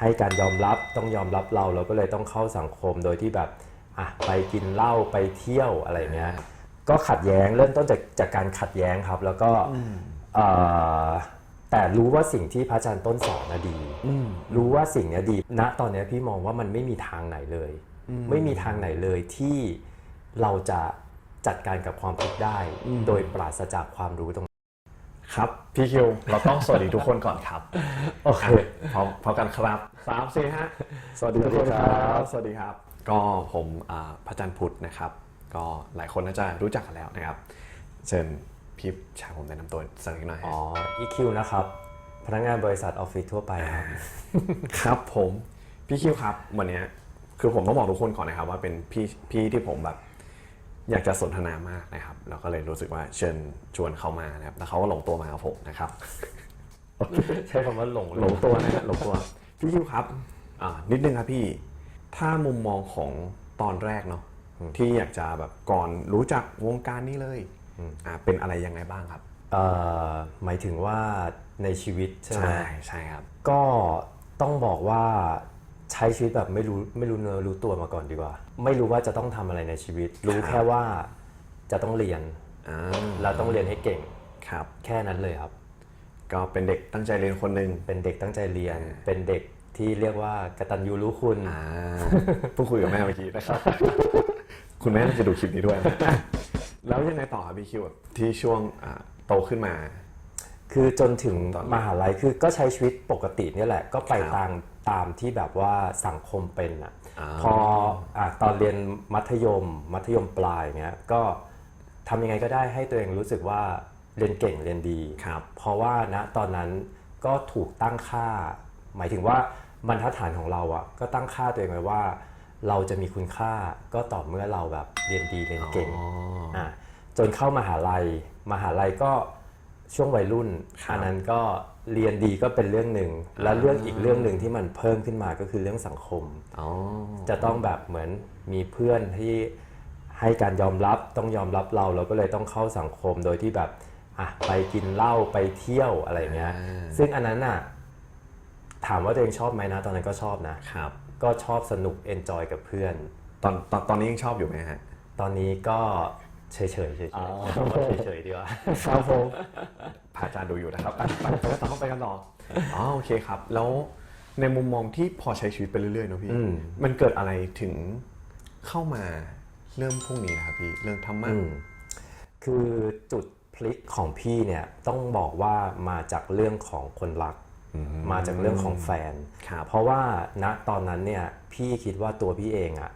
ให้การยอมรับต้องยอมรับเราเราก็เลยต้องเข้าสังคมโดยที่แบบอะไปกินเหล้าไปเที่ยวอะไรเงี้ยก็ขัดแย้งเริ่มต้นจากจากการขัดแย้งครับ แล้วก็เอ่อแต่รู้ว่าสิ่งที่พระอาจารย์ต้นสอนนะดีรู้ว่าสิ่งเนี้ยดีณตอนเนี้ยพี่มองว่ามันไม่มีทางไหนเลย ไม่มีทางไหนเลยที่เราจะจัดการกับความทุกข์ได้ โดยปราศจากความรู้ตรงนั้น ครับพี่คิวเราต้องสวัสดีทุกคนก่อนครับโอเคพร้อมพร้อมกันครับสามสี่ฮะสวัสดีทุกคนสวัสดีคครัรับบสวัสดีครับ ก็ผมอ่าพระจันทร์พุทธนะครับ ก็หลายคนน่าจะรู้จักกันแล้วนะครับเชิญพี่ชายผมแนะนำตัวสักนิดหน่อยฮะอ๋อ EQ นะครับพนักงานบริษัทออฟฟิศทั่วไปครับครับผมพี่คิวครับวันเนี้ยคือผมต้องบอกทุกคนก่อนนะครับว่าเป็นพี่พี่ที่ผมแบบ อยากจะสนทนามากนะครับแล้วก็เลยรู้สึกว่าเชิญชวนเขามานะครับแล้วเขาก็หลงตัวมากับผมนะครับ ใช้คำว่าหลงหลงตัวนะฮะหลงตัวพี่คิวครับอ่านิดนึงครับพี่ ถ้ามุมมองของตอนแรกเนาะที่อยากจะแบบก่อนรู้จักวงการนี้เลยอ่าเป็นอะไรยังไงบ้างครับเอ่อหมายถึงว่าในชีวิตใช่ไหมใช่ใช่ครับ ก็ต้องบอกว่า ใช้ชีวิตแบบไม่รู้ไม่รู้เนื้อรู้ตัวมาก่อนดีกว่า ไม่รู้ว่าจะต้องทำอะไรในชีวิต รู้แค่ว่าจะต้องเรียนอ่าเราต้องเรียนให้เก่งครับ แค่นั้นเลยครับ ก็เป็นเด็กตั้งใจเรียนคนหนึ่งเป็นเด็กตั้งใจเรียน เป็นเด็กที่เรียกว่ากตัญญูรู้คุณ อ่าเพิ่งคุยกับแม่เมื่อกี้นะครับ คุณแม่น่าจะดูคลิปนี้ด้วยนะแล้วยังไงต่อครับพี่คิวแบบที่ช่วงอ่าโตขึ้นมา คือจนถึงตอนนี้มหาลัยคือก็ใช้ชีวิตปกติเนี่ยแหละ ก็ไปครับ ตาม ตามที่แบบว่าสังคมเป็นอะอ่าพออะตอนเรียนมัธยม มัธยมปลายเนี้ยก็ทำยังไงก็ได้ให้ตัวเองรู้สึกว่าเรียนเก่งเรียนดี ครับ เพราะว่าณตอนนั้นก็ถูกตั้งค่า หมายถึงว่าบรรทัดฐานของเราอะก็ตั้งค่าตัวเองไว้ว่า เราจะมีคุณค่าก็ต่อเมื่อเราแบบเรียนดีเรียนเก่งอ๋ออะจนเข้ามหาลัยมหาลัยก็ช่วงวัยรุ่นครับอันนั้นก็ เรียนดีก็เป็นเรื่องหนึ่ง และเรื่องอีกเรื่องหนึ่งที่มันเพิ่มขึ้นมาก็คือเรื่องสังคมอ๋อจะต้องแบบเหมือนมีเพื่อนที่ให้การยอมรับต้องยอมรับเราเราก็เลยต้องเข้าสังคมโดยที่แบบอะไปกินเหล้าไปเที่ยวอะไรเงี้ยอ่าซึ่งอันนั้นน่ะถามว่าตัวเองชอบไหมนะ ตอนนั้นก็ชอบนะครับ ก็ชอบสนุกเอนจอยกับเพื่อน ตอนตอนตอนนี้ยังชอบอยู่ไหมฮะ ตอนนี้ก็ เฉยๆเฉยๆเฉยอ๋อๆเฉยๆดีกว่า ครับผม พระอาจารย์ดูอยู่นะครับอะไปไปกันต่อไปกันต่ออ๋อโอเคครับ แล้วในมุมมองที่พอใช้ชีวิตไปเรื่อยๆเนอะพี่ อืมมันเกิดอะไรถึงเข้ามาเริ่มพวกนี้นะครับพี่ เรื่องธรรมะอืม คือจุดพลิกของพี่เนี่ยต้องบอกว่ามาจากเรื่องของคนรัก มาจากเรื่องของแฟนครับเพราะว่าณตอนนั้นเนี่ยพี่คิดว่าตัวพี่เองอะ่ะ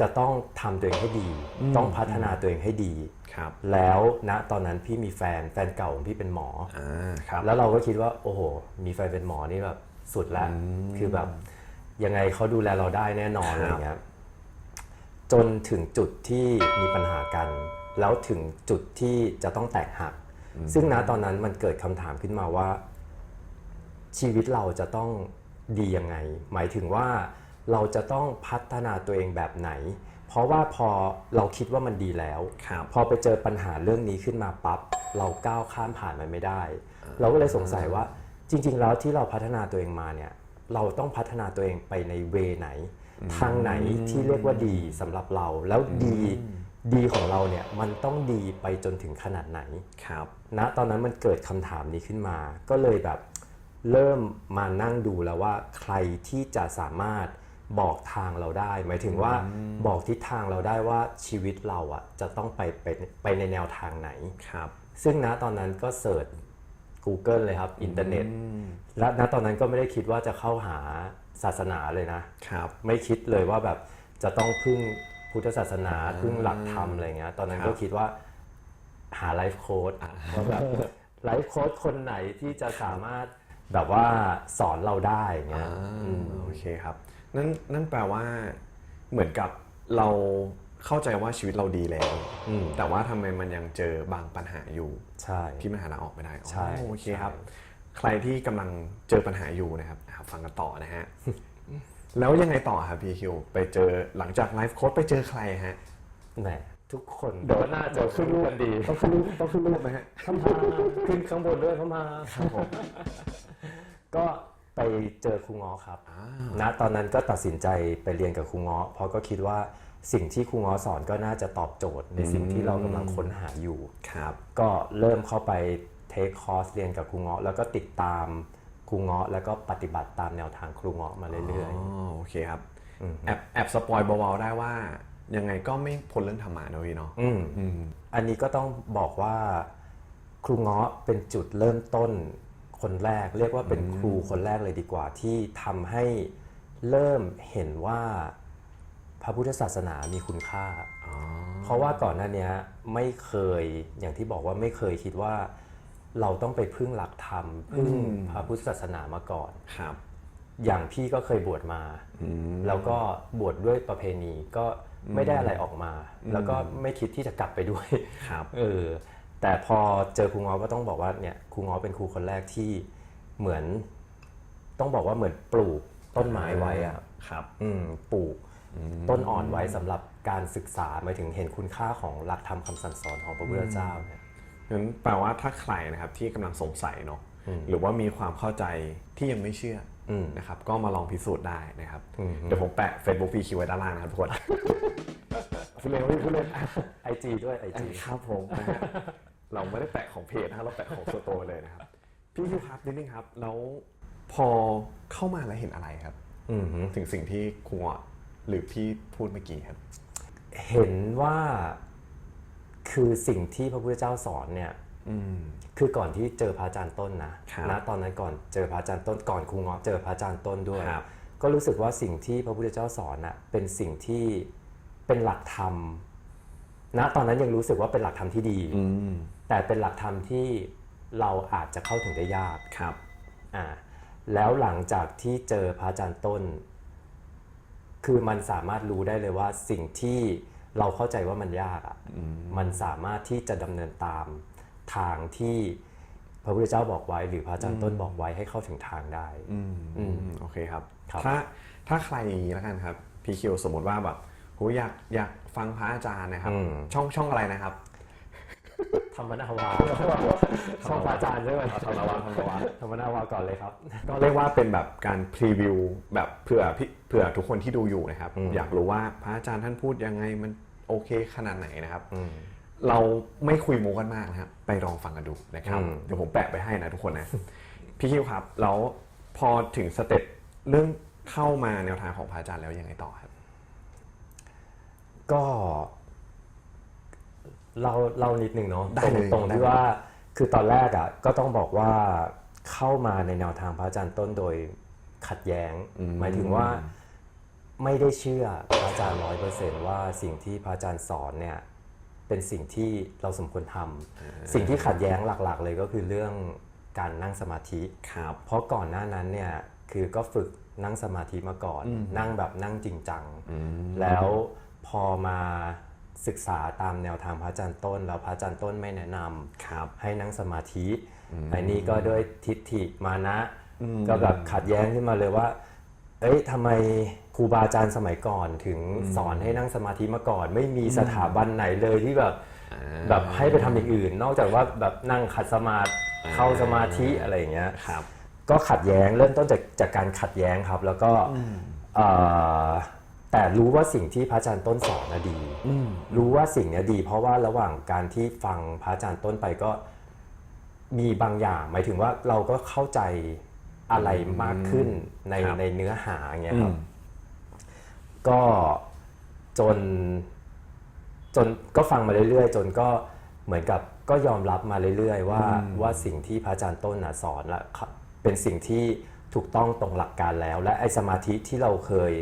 จะต้องทำตัวเองให้ดี ต้องพัฒนาตัวเองให้ดีครับแล้วณตอนนั้นพี่มีแฟนแฟนเก่าของพี่เป็นหมออ่าครับแล้วเราก็คิดว่า โอ้โห มีแฟนเป็นหมอนี่แบบสุดแล้วคือแบบยังไงเขาดูแลเราได้แน่นอนครับอะไรเงี้ยจนถึงจุดที่มีปัญหากัน แล้วถึงจุดที่จะต้องแตกหัก ซึ่งณตอนนั้นมันเกิดคำถามขึ้นมาว่า ชีวิตเราจะต้องดียังไง หมายถึงว่า เราจะต้องพัฒนาตัวเองแบบไหน เพราะว่าพอเราคิดว่ามันดีแล้วครับพอไปเจอปัญหาเรื่องนี้ขึ้นมาปั๊บเราก้าวข้ามผ่านมันไม่ได้ เราก็เลยสงสัยว่าจริง ๆ แล้วที่เราพัฒนาตัวเองมาเนี่ยเราต้องพัฒนาตัวเองไปในเวไหน ทางไหนที่เรียกว่าดีสำหรับเราแล้วดีดีของเราเนี่ยมันต้องดีไปจนถึงขนาดไหนครับณตอนนั้นมันเกิดคำถามนี้ขึ้นมา ก็เลยแบบเริ่มมานั่งดูแล้วว่าใครที่จะสามารถ บอกทางเราได้ หมายถึงว่าบอกทิศทางเราได้ว่าชีวิตเราอะจะต้องไปไปไปในแนวทางไหนครับ ซึ่งณตอนนั้นก็เสิร์ช Google เลยครับอินเทอร์เน็ตและณตอนนั้นก็ไม่ได้คิดว่าจะเข้าหาศาสนาเลยนะครับ ไม่คิดเลยว่าแบบจะต้องพึ่งพุทธศาสนาพึ่งหลักธรรมอะไรเงี้ยตอนนั้นครับก็คิดว่าหาไลฟ์โค้ดว่าแบบไลฟ์โค้ดคนไหนที่จะสามารถแบบว่าสอนเราได้เงี้ยอ่าโอเคครับ นั่นนั่นแปลว่าเหมือนกับเราเข้าใจว่าชีวิตเราดีแล้วอืมแต่ว่าทำไมมันยังเจอบางปัญหาอยู่ใช่ที่มันหาทางออกไม่ได้อ๋อใช่โอเคครับใช่ใครที่กำลังเจอปัญหาอยู่นะครับอ่าฟังกันต่อนะฮะแล้วยังไงต่อครับพี่คิวไปเจอหลังจากไลฟ์โค้ดไปเจอใครฮะแหมทุกคนเดี๋ยวก็น่าจะขึ้นรูปกันดีต้องขึ้นรูปต้องขึ้นรูปไหมฮะพมาขึ้นข้างบนด้วยพมาครับผมก็ ไปเจอครูง้อครับอ่าณตอนนั้นก็ตัดสินใจไปเรียนกับครูง้อเพราะก็คิดว่าสิ่งที่ครูง้อสอนก็น่าจะตอบโจทย์ ในสิ่งที่เรากำลังค้นหาอยู่ครับก็เริ่มเข้าไปเทคคอร์สเรียนกับครูเงาะแล้วก็ติดตามครูเงาะแล้วก็ปฏิบัติตามแนวทางครูเงาะมาเรื่อยอ๋อโอเคครับแอบแอบสปอยเบาๆได้ว่ายังไงก็ไม่พ้นเรื่องธรรมะนะพี่เนาะๆอืมอืมอันนี้ก็ต้องบอกว่าครูเงาะเป็นจุดเริ่มต้น คนแรก เรียกว่าเป็นครูคนแรกเลยดีกว่า ที่ทำให้เริ่มเห็นว่าพระพุทธศาสนามีคุณค่าอ๋อเพราะว่าก่อนหน้านี้ไม่เคยอย่างที่บอกว่าไม่เคยคิดว่า เราต้องไปพึ่งหลักธรรมพึ่งพระพุทธศาสนามาก่อนครับ อย่างพี่ก็เคยบวชมาแล้วก็บวชด้วยประเพณีก็ไม่ได้อะไรออกมา แล้วก็ไม่คิดที่จะกลับไปด้วยครับเออ แต่พอเจอครูงอก็ต้องบอกว่าเนี่ยครูงอเป็นครูคนแรกที่เหมือน ต้องบอกว่าเหมือนปลูกต้นไม้ไว้อะครับอืมปลูกต้นอ่อนไว้สำหรับการศึกษาหมายถึงเห็นคุณค่าของหลักธรรมคำสั่งสอนของพระพุทธเจ้าเนี่ยงั้นแปลว่าถ้าใครนะครับที่กำลังสงสัยเนาะหรือว่ามีความเข้าใจที่ยังไม่เชื่ออมนะครับก็มาลองพิสูจน์ได้นะครับอืมเดี๋ยวผมแปะ Facebook พีคิวไว้ด้านล่างนะครับทุกคนพูดเล่นพูดเล่นไอจีด้วยไอจีครับผมนะฮะ เราไม่ได้แปะของเพจนะครับเราแปะของส่วนตัวเลยนะครับ พี่คิวครับนิดนึงครับ แล้วพอเข้ามาแล้วเห็นอะไรครับ อืมฮึถึงสิ่งที่ครูเงาะหรือพี่พูดเมื่อกี้ครับ เห็นว่าคือสิ่งที่พระพุทธเจ้าสอนเนี่ย อืม คือก่อนที่เจอพระอาจารย์ต้นนะครับ นะตอนนั้นก่อนเจอพระอาจารย์ต้นก่อนครูเงาะเจอพระอาจารย์ต้นด้วย ครับก็รู้สึกว่าสิ่งที่พระพุทธเจ้าสอนน่ะเป็นสิ่งที่เป็นหลักธรรมณตอนนั้นยังรู้สึกว่าเป็นหลักธรรมที่ดี อืม แต่เป็นหลักธรรมที่เราอาจจะเข้าถึงได้ยากครับอ่าแล้วหลังจากที่เจอพระอาจารย์ต้น คือมันสามารถรู้ได้เลยว่าสิ่งที่เราเข้าใจว่ามันยากอะมันสามารถที่จะดำเนินตามทางที่พระพุทธเจ้าบอกไว้ หรือพระอาจารย์ต้นบอกไว้ให้เข้าถึงทางได้อืมอืมโอเคครับครับถ้าถ้าใครแล้วกันครับพี่คิวสมมติว่าแบบโหอยากอยากฟังพระอาจารย์นะครับ ช่องช่องอะไรนะครับ ธรรมนาวาช่องพระอาจารย์ใช่ไหมธรรมนาวาธรรมนาวาธรรมนาวาก่อนเลยครับ ก็เรียกว่าเป็นแบบการพรีวิวแบบเผื่อพี่เผื่อทุกคนที่ดูอยู่นะครับ อยากรู้ว่าพระอาจารย์ท่านพูดยังไงมันโอเคขนาดไหนนะครับเราไม่คุยโมกันมากนะครับไปลองฟังกันดูนะครับอืมเดี๋ยวผมแปะไปให้นะทุกคนนะ พี่คิวครับ แล้วพอถึงสเต็ปเรื่องเข้ามาแนวทางของพระอาจารย์แล้วยังไงต่อครับ ก็ เราเรานิดหนึ่งเนาะได้ตรงเลยตรงได้ที่เลย ว่าคือตอนแรกอะก็ต้องบอกว่าเข้ามาในแนวทางพระอาจารย์ต้นโดยขัดแย้ง หมายถึงว่าไม่ได้เชื่อพระอาจารย์ร้อยเปอร์เซนต์ว่าสิ่งที่พระอาจารย์สอนเนี่ยเป็นสิ่งที่เราสมควรทำสิ่งที่ขัดแย้งหลักๆ เลยก็คือเรื่องการนั่งสมาธิ ครับ เพราะก่อนหน้านั้นเนี่ยคือก็ฝึกนั่งสมาธิมาก่อน นั่งแบบนั่งจริงจัง แล้วพอมา ศึกษาตามแนวทางพระอาจารย์ต้น แล้วพระอาจารย์ต้นไม่แนะนำครับให้นั่งสมาธิอันนี้ก็ด้วยทิฏฐิมานะ ก็แบบขัดแย้งขึ้นมาเลยว่า เอ้ยทำไมครูบาอาจารย์สมัยก่อนถึงสอนให้นั่งสมาธิมาก่อน ไม่มีสถาบันไหนเลยที่แบบแบบให้ไปทำอย่างอื่น นอกจากว่าแบบนั่งขัดสมาธิเข้าสมาธิอะไรอย่างเงี้ยครับก็ขัดแย้งเริ่มต้นจากจากการขัดแย้งครับ แล้วก็เอ่อ แต่รู้ว่าสิ่งที่พระอาจารย์ต้นสอนนะดีรู้ว่าสิ่งเนี้ยดี เพราะว่าระหว่างการที่ฟังพระอาจารย์ต้นไปก็มีบางอย่าง หมายถึงว่าเราก็เข้าใจอะไรมากขึ้นในครับ ในเนื้อหาอย่างเงี้ยครับ ก็จน จนก็ฟังมาเรื่อยๆ จนก็เหมือนกับก็ยอมรับมาเรื่อยๆ ว่าว่าสิ่งที่พระอาจารย์ต้นน่ะสอนละเป็นสิ่งที่ถูกต้องตรงหลักการแล้ว และไอ้สมาธิที่เราเคย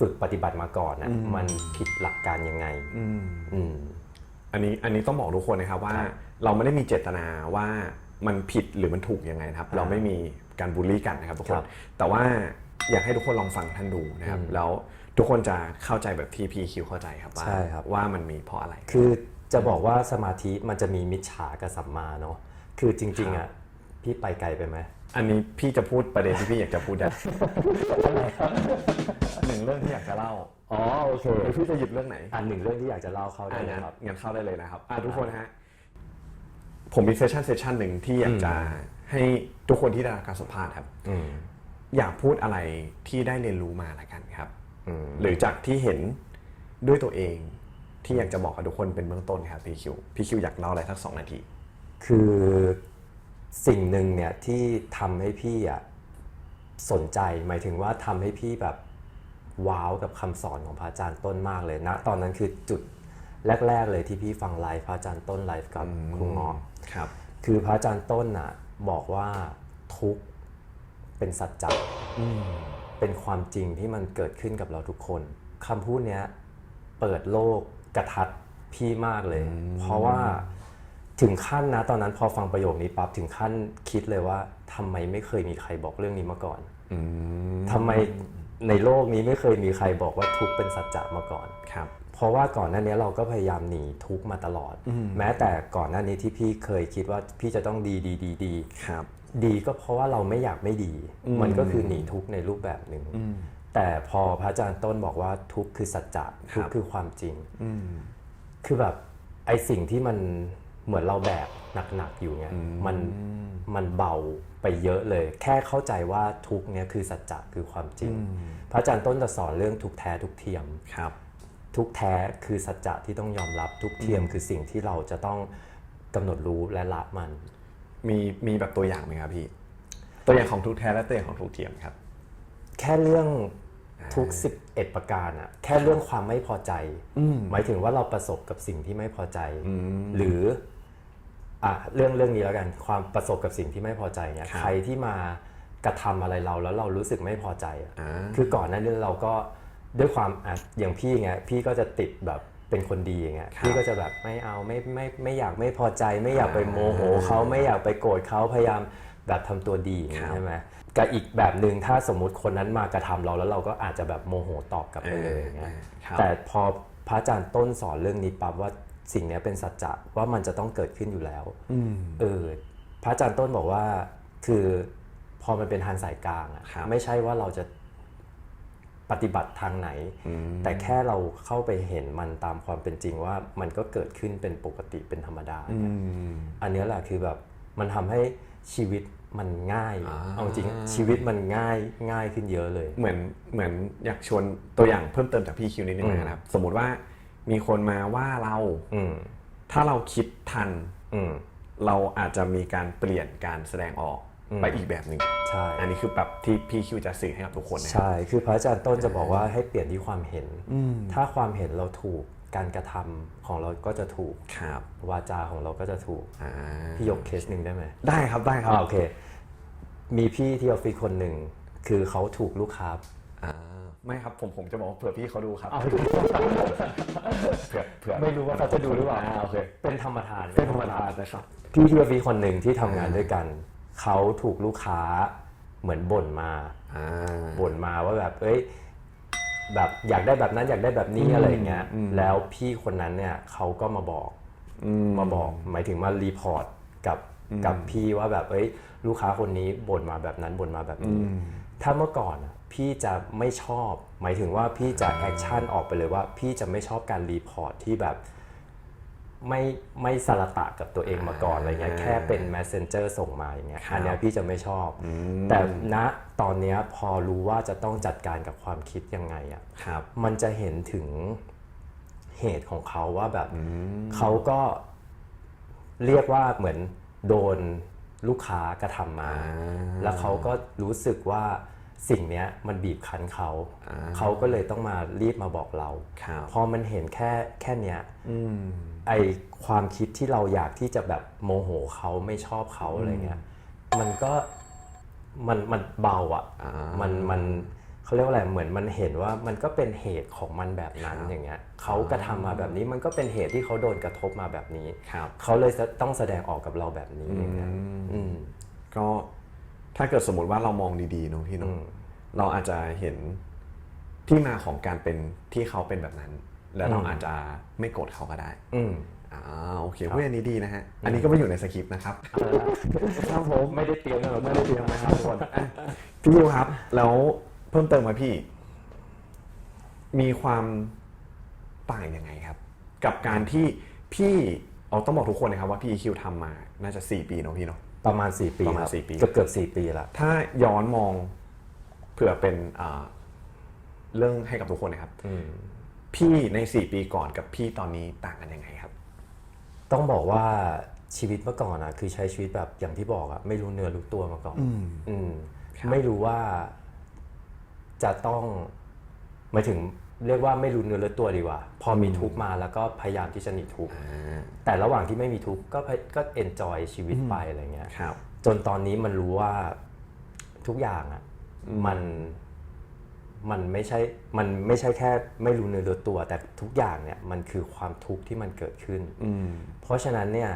ฝึกปฏิบัติมาก่อนน่ะมันผิดหลักการยังไงอืมอันนี้อันนี้ต้องบอกทุกคนนะครับว่า เราไม่ได้มีเจตนาว่ามันผิดหรือมันถูกยังไงนะครับ เราไม่มีการบูลลี่กันนะครับทุกคครันบแต่ว่าอยากให้ทุกคนลองฟังท่านดูนะครับ แล้วทุกคนจะเข้าใจแบบที่พี่คิวเข้าใจครับว่าใช่ครับว่ามันมีเพราะอะไร คือจะบอกว่าสมาธิมันจะมีมิจฉากับสัมมาเนาะคือจริงๆอะ พี่ไปไกลไปไหม อันนี้พี่จะพูดประเด็นที่พี่อยากจะพูดได้ หนึ่งเรื่องที่อยากจะเล่าอ๋อโอเคหรือพี่จะหยิบเรื่องไหนอันหนึ่งเรื่องที่อยากจะเล่าเข้าได้อะเลยงั้นครับ งั้นเข้าได้เลยนะครับอะทุกคนฮะ ผมมีเซสชันเซสชันหนึ่งที่อยากจะให้ทุกคนที่ได้รับการสัมภาษณ์ครับ อืมอยากพูดอะไรที่ได้เรียนรู้มาละกันครับ อืมหรือจากที่เห็นด้วยตัวเองที่อยากจะบอกกับทุกคนเป็นเบื้องต้นครับพี่คิวพี่คิวอยากเล่าอะไรสักสองนาที คือ สิ่งหนึ่งเนี่ยที่ทำให้พี่อะสนใจหมายถึงว่าทำให้พี่แบบว้าวกับคำสอนของพระอาจารย์ต้นมากเลยนะ ตอนนั้นคือจุดแรก ๆ เลยที่พี่ฟังไลฟ์พระอาจารย์ต้นไลฟ์กับครูเงอครับ คือพระอาจารย์ต้นน่ะบอกว่าทุกข์เป็นสัจจะเป็นความจริงที่มันเกิดขึ้นกับเราทุกคนคำพูดเนี้ยเปิดโลกกระทัดพี่มากเลย เพราะว่า ถึงขั้นนะตอนนั้นพอฟังประโยคนี้ปั๊บถึงขั้นคิดเลยว่าทำไมไม่เคยมีใครบอกเรื่องนี้มาก่อนทำไมในโลกนี้ไม่เคยมีใครบอกว่าทุกข์เป็นสัจจะมาก่อนครับ เพราะว่าก่อนหน้านี้เราก็พยายามหนีทุกข์มาตลอด แม้แต่ก่อนหน้านี้ที่พี่เคยคิดว่าพี่จะต้องดีดีดีดีครับดีก็เพราะว่าเราไม่อยากไม่ดี มันก็คือหนีทุกข์ในรูปแบบหนึ่งแต่พอพระอาจารย์ต้นบอกว่าทุกข์คือสัจจะทุกข์คือความจริงคือแบบไอสิ่งที่มัน เหมือนเราแบกหนักๆอยู่เนี่ยมันมันเบาไปเยอะเลย แค่เข้าใจว่าทุกข์เนี่ยคือสัจจะคือความจริง พระอาจารย์ต้นจะสอนเรื่องทุกข์แท้ทุกข์เทียมครับ ทุกข์แท้คือสัจจะที่ต้องยอมรับทุกข์เทียมคือสิ่งที่เราจะต้องกำหนดรู้และละมัน มีมีแบบตัวอย่างไหมครับพี่ ตัวอย่างของทุกแท้และตัวอย่างของทุกเทียมครับ แค่เรื่องทุก11ประการอะแค่เรื่องความไม่พอใจหมายถึงว่าเราประสบกับสิ่งที่ไม่พอใจหรือ อะเรื่องเรื่องนี้แล้วกันความประสบกับสิ่งที่ไม่พอใจเนี่ยครับ ใครที่มากระทำอะไรเราแล้วเรารู้สึกไม่พอใจอะอ่า คือก่อนหน้านี้เราก็ด้วยความอะอย่างพี่ไงพี่ก็จะติดแบบเป็นคนดีอย่างเงี้ยพี่ก็จะแบบไม่เอาไม่ไม่ไม่อยากไม่พอใจ ไม่อยากไปโมโหเขาไม่อยากไปโกรธเขาพยายามแบบทำตัวดีอย่างเงี้ยใช่ไหมกับอีกแบบหนึ่งถ้าสมมุติคนนั้นมากระทำเราแล้วเราก็อาจจะแบบโมโหตอบกลับไปเลยอย่างเงี้ย ครับ แต่พอพระอาจารย์ต้นสอนเรื่องนี้ปั๊บว่า สิ่งเนี้ยเป็นสัจจะว่ามันจะต้องเกิดขึ้นอยู่แล้วเออพระอาจารย์ต้นบอกว่าคือพอมันเป็นทางสายกลางอะครับไม่ใช่ว่าเราจะปฏิบัติทางไหน แต่แค่เราเข้าไปเห็นมันตามความเป็นจริงว่ามันก็เกิดขึ้นเป็นปกติเป็นธรรมดาเนี่ยอันเนี้ยแหละคือแบบมันทำให้ชีวิตมันง่าย เอาจริงชีวิตมันง่ายง่ายขึ้นเยอะเลย เหมือนเหมือนอยากชวนตัวอย่างเพิ่มเติมจากพี่คิวนิดนึงนะครับ สมมุติว่า มีคนมาว่าเราอืมถ้าเราคิดทันอืมเราอาจจะมีการเปลี่ยนการแสดงออกไปอีกแบบหนึ่งใช่ อันนี้คือแบบที่พี่คิวจะสื่อให้กับทุกคนนะใช่ คือพระอาจารย์ต้นจะบอกว่าให้เปลี่ยนที่ความเห็น ถ้าความเห็นเราถูกการกระทำของเราก็จะถูกครับวาจาของเราก็จะถูกอ่าพี่ยกเคสหนึ่งได้ไหมได้ครับได้ครับอ่าโอเค มีพี่ที่ออฟฟิศคนหนึ่งคือเขาถูกลูกค้าอ่า ไม่ครับผมผมจะบอกว่าเผื่อพี่เขาดูครับเผื่อเผื่อไม่รู้ว่าเขาจะดูหรือเปล่า โอเค เป็นธรรมทานเป็นธรรมดานะครับ พี่ที่ออฟฟิศคนหนึ่งที่ทำงานด้วยกัน เขาถูกลูกค้าเหมือนบ่นมา อ่า บ่นมาว่าแบบ เอ้ย แบบอยากได้แบบนั้นอยากได้แบบนี้อะไรอย่างเงี้ย แล้วพี่คนนั้นเนี่ยเขาก็มาบอก มาบอก หมายถึงมารีพอร์ตกับกับพี่ว่าแบบ เอ้ย ลูกค้าคนนี้บ่นมาแบบนั้นบ่นมาแบบนี้ ถ้าเมื่อก่อนอะพี่จะไม่ชอบ หมายถึงว่าพี่จะแอคชั่นออกไปเลยว่า พี่จะไม่ชอบการรีพอร์ตที่แบบไม่ไม่สารตะกับตัวเองมาก่อนอะไรเงี้ยแค่เป็น messenger ส่งมาอย่างเงี้ยอันเนี้ยพี่จะไม่ชอบ แต่ณตอนเนี้ยพอรู้ว่าจะต้องจัดการกับความคิดยังไงอะครับมันจะเห็นถึงเหตุของเขาว่าแบบเขาก็เรียกว่าเหมือนโดนลูกค้ากระทำมา แล้วเขาก็รู้สึกว่า สิ่งเนี้ยมันบีบคั้นเขาเขาก็เลยต้องมารีบมาบอกเราครับพอมันเห็นแค่แค่เนี้ยไอความคิดที่เราอยากที่จะแบบโมโหเขาไม่ชอบเขาอะไรเงี้ยมันก็มันมันเบาอะ่ะมันมันเขาเรียกว่าอะไรเหมือนมันเห็นว่ามันก็เป็นเหตุของมันแบบนั้นอย่างเงี้ยเขากระทำมาแบบนี้มันก็เป็นเหตุที่เขาโดนกระทบมาแบบนี้ครับเขาเลยจะต้องแสดงออกกับเราแบบนี้อย่างเงี้ยอืมก็ ถ้าเกิดสมมติว่าเรามองดีๆเนอะพี่เนอะเราอาจจะเห็นที่มาของการเป็นที่เขาเป็นแบบนั้น แล้วเราอาจจะไม่โกรธเขาก็ได้อืม อ่าโอเคเว้ยอันนี้ดีนะฮะ อันนี้ก็ไม่อยู่ในสคริปต์นะครับ ครับผมไม่ได้เตรียมเลยไม่ได้เตรียมนะครับทุกคนพี่ยูครับ แล้วเพิ่มเติมมาพี่ มีความต่างยังไงครับ กับการที่พี่เอาต้องบอกทุกคนนะครับว่าพี่คิวทำมา น่าจะ 4 ปีเนอะพี่เนาะ ประมาณ 4 ปีประมาณคบสี่ปี เกือบเกือบสี่ปีละถ้าย้อนมองผื่อเป็นอ่าเรื่องให้กับทุกคนนะครับอืมพี่ใน 4 ปีก่อนกับพี่ตอนนี้ต่างกันยังไงครับ ต้องบอกว่าชีวิตเมื่อก่อนอะคือใช้ชีวิตแบบอย่างที่บอกอะไม่รู้เนื้อรู้ตัวมาก่อนอืมครับไม่รู้ว่าจะต้องหมายถึง เรียกว่าไม่รู้เนื้อรู้ตัวดีกว่า พอมีทุกข์มาแล้วก็พยายามที่จะหนีทุกข์แต่ระหว่างที่ไม่มีทุกข์ก็พยก็เอนจอยชีวิตไปอะไรเงี้ยครับจนตอนนี้มันรู้ว่าทุกอย่างอะมันมันไม่ใช่ มันไม่ใช่แค่ไม่รู้เนื้อรู้ตัว แต่ทุกอย่างเนี่ยมันคือความทุกข์ที่มันเกิดขึ้นอืมเพราะฉะนั้นเนี่ย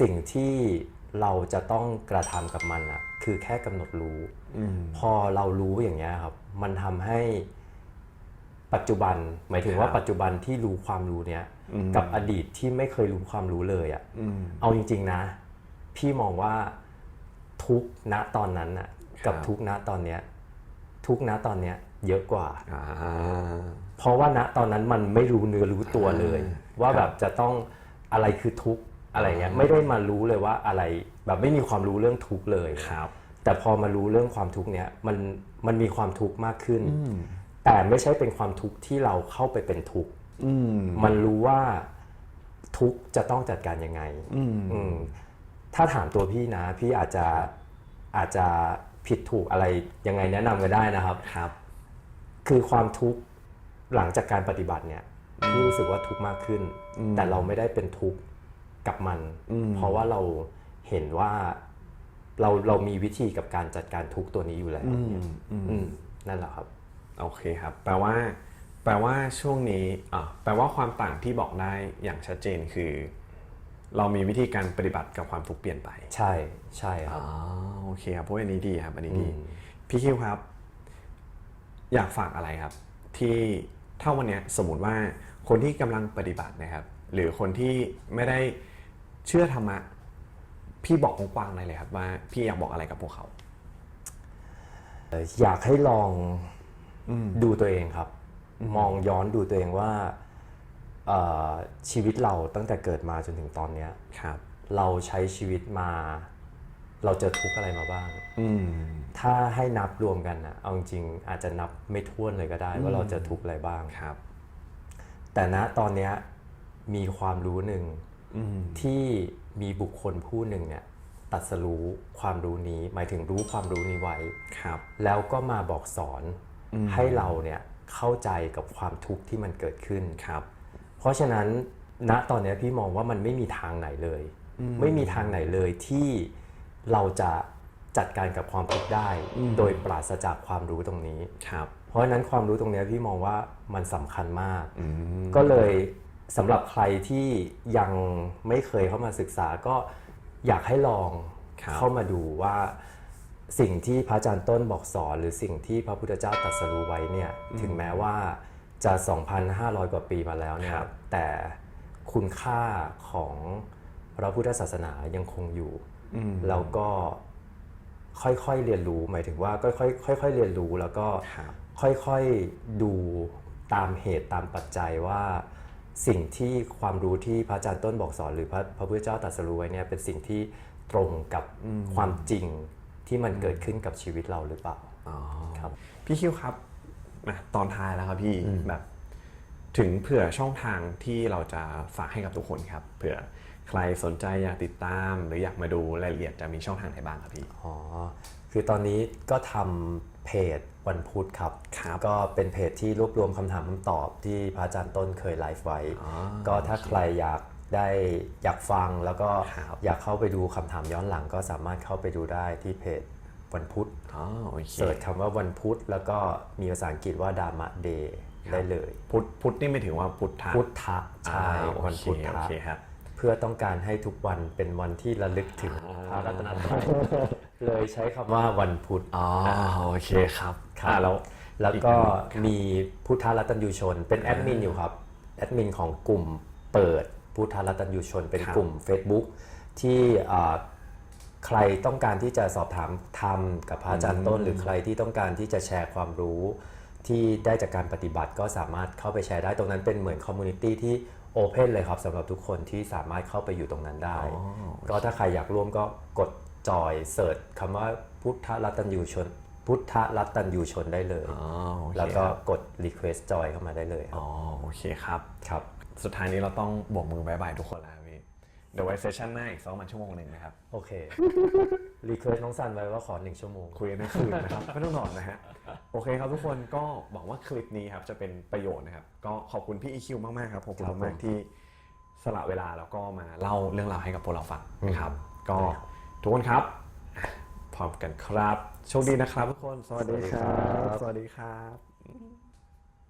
สิ่งที่เราจะต้องกระทำกับมันอะคือแค่กำหนดรู้อืมพอเรารู้อย่างเงี้ยครับ มันทำให้ ปัจจุบันหมายถึงว่าครับปัจจุบันที่รู้ความรู้เนี้ยอืมกับอดีตที่ไม่เคยรู้ความรู้เลยอะอืมเอาจริง ๆนะ พี่มองว่าทุกณตอนนั้นอะกับครับทุกณตอนเนี้ย ทุกณตอนเนี้ย เยอะกว่าอ่าเพราะว่าณตอนนั้นมันไม่รู้เนื้อรู้ตัวเลย ว่าแบบจะต้องอะไรคือทุกข์อะไรเงี้ยไม่ได้มารู้เลยว่าอะไร แบบไม่มีความรู้เรื่องทุกข์เลยครับ แต่พอมารู้เรื่องความทุกข์เนี้ยมันมันมีความทุกข์มากขึ้น แต่ไม่ใช่เป็นความทุกข์ที่เราเข้าไปเป็นทุกข์อืมมันรู้ว่าทุกข์จะต้องจัดการยังไงอืมอืมถ้าถามตัวพี่นะ พี่อาจจะอาจจะผิดถูกอะไรยังไงแนะนำกันได้นะครับครับ คือความทุกข์หลังจากการปฏิบัติเนี่ยพี่รู้สึกว่าทุกข์มากขึ้น แต่เราไม่ได้เป็นทุกข์กับมัน เพราะว่าเราเห็นว่าเราเรามีวิธีกับการจัดการทุกข์ตัวนี้อยู่แล้วอืมนั่นแหละครับ โอเคครับ แปลว่า แปลว่าช่วงนี้อะแปลว่าความต่างที่บอกได้อย่างชัดเจนคือ เรามีวิธีการปฏิบัติกับความทุกข์เปลี่ยนไปใช่ใช่ครับอ๋อโอเคครับเพราะอันนี้ดีครับอันนี้ดีอืม พี่คิวครับ อยากฝากอะไรครับ ที่ถ้าวันเนี้ยสมมติว่าคนที่กำลังปฏิบัตินะครับ หรือคนที่ไม่ได้เชื่อธรรมะพี่บอกกว้างๆเลยเลยครับว่า พี่อยากบอกอะไรกับพวกเขาเอ่ออยากให้ลอง ดูตัวเองครับ มองย้อนดูตัวเองว่าเอ่อชีวิตเราตั้งแต่เกิดมาจนถึงตอนเนี้ยครับ เราใช้ชีวิตมา เราเจอทุกข์อะไรมาบ้างอืมถ้าให้นับรวมกันนะเอาจริงๆอาจจะนับไม่ถ้วนเลยก็ได้ ว่าเราเจอทุกข์อะไรบ้างครับ แต่ณตอนเนี้ยมีความรู้หนึ่งอืมที่มีบุคคลผู้หนึ่งเนี่ยตัดสรู้ความรู้นี้ หมายถึงรู้ความรู้นี้ไว้ครับ แล้วก็มาบอกสอน ให้เราเนี่ยเข้าใจกับความทุกข์ที่มันเกิดขึ้นครับ เพราะฉะนั้นณตอนเนี้ยพี่มองว่ามันไม่มีทางไหนเลย ไม่มีทางไหนเลยที่เราจะจัดการกับความทุกข์ได้ โดยปราศจากความรู้ตรงนี้ครับ เพราะฉะนั้นความรู้ตรงเนี้ยพี่มองว่ามันสำคัญมาก ก็เลยสำหรับใครที่ยังไม่เคยเข้ามาศึกษาก็อยากให้ลองครับเข้ามาดูว่า สิ่งที่พระอาจารย์ต้นบอกสอน หรือสิ่งที่พระพุทธเจ้าตรัสรู้ไว้เนี่ยถึงแม้ว่าจะ 2,500 กว่าปีมาแล้วเนี่ยครับ แต่คุณค่าของพระพุทธศาสนายังคงอยู่แล้วก็ค่อยๆเรียนรู้หมายถึงว่าค่อยๆค่อยๆเรียนรู้แล้วก็ครับ ค่อยๆดูตามเหตุตามปัจจัยว่าสิ่งที่ความรู้ที่พระอาจารย์ต้นบอกสอน หรือพระพระพุทธเจ้าตรัสรู้ไว้เนี่ยเป็นสิ่งที่ตรงกับความจริง ที่มันเกิดขึ้นกับชีวิตเราหรือเปล่าอ๋อครับพี่คิวครับมาตอนท้ายแล้วครับพี่แบบถึงเผื่อช่องทางที่เราจะฝากให้กับทุกคนครับเผื่อใครสนใจอยากติดตาม หรืออยากมาดูรายละเอียดจะมีช่องทางไหนบ้างครับพี่อ๋อคือตอนนี้ก็ทำเพจวันพุธครับครับก็เป็นเพจที่รวบรวมคำถามคำตอบที่พระอาจารย์ต้นเคยไลฟ์ไว้อ๋อก็ถ้าใครอยาก ได้อยากฟังแล้วก็ครับอยากเข้าไปดูคำถามย้อนหลังก็สามารถเข้าไปดูได้ที่เพจวันพุธอ๋อโอเคเสิร์ชคำว่าวันพุธแล้วก็มีภาษาอังกฤษว่าดามะเดย์ได้เลย พุทธพุทธนี่ไม่ถึงว่าพุทธะพุทธะอ่าใช่โอวันเคพุธโอทะเคครับเพื่อต้องการให้ทุกวันเป็นวันที่ระลึกถึงพระรัตนตรัยเลยใช้คำว่าวันพุธอ๋อโอเคครับครับอ่าแล้วแล้วก็มีพุทธรัตนยูชนเป็นแอดมินอยู่ครับแอดมินของกลุ่มเปิด พุทธรัตนยูชน เป็นครับกลุ่ม Facebook ที่อ่าใครต้องการที่จะสอบถามธรรมกับพระอาจารย์ต้น หรือใครที่ต้องการที่จะแชร์ความรู้ ที่ได้จากการปฏิบัติก็สามารถเข้าไปแชร์ได้ตรงนั้นเป็นเหมือนคอมมูนิตี้ที่โอเพนเลยครับสำหรับทุกคนที่สามารถเข้าไปอยู่ตรงนั้นได้ ก็ถ้าใครอยากร่วมก็กดจอยเสิร์ชคำว่าพุทธรัตนยูชนพุทธรัตตัญยูชนได้เลยอ๋อโอเคแล้วก็กด request joy เข้ามาได้เลยครัอ๋บอโอเคครับ ครับ สุดท้ายนี้เราต้องโบกมือบายบายทุกคนแล้วครับพี่ เดี๋ยวไว้เซสชั่นหน้าอีกสักประมาณชั่วโมงหนึ่งนะครับ โอเค request น้องซันไว้ว่าขอหนึ่งชั่วโมง คุยกันทั้งคืนนะครับ ไม่ต้องนอนนะฮะ โอเคครับทุกคนก็หวังว่าคลิปนี้ครับจะเป็นประโยชน์นะครับ ก็ขอบคุณพี่ EQ มากๆครับขอบคุณครับผมมากๆที่สละเวลาแล้วก็มาเล่าเรื่องราวให้กับพวกเราฟังนะครับ ก็ทุกคนครับอะพร้อมกันครับ โชคดีนะครับทุกคน สวัสดีครับ สวัสดีครับ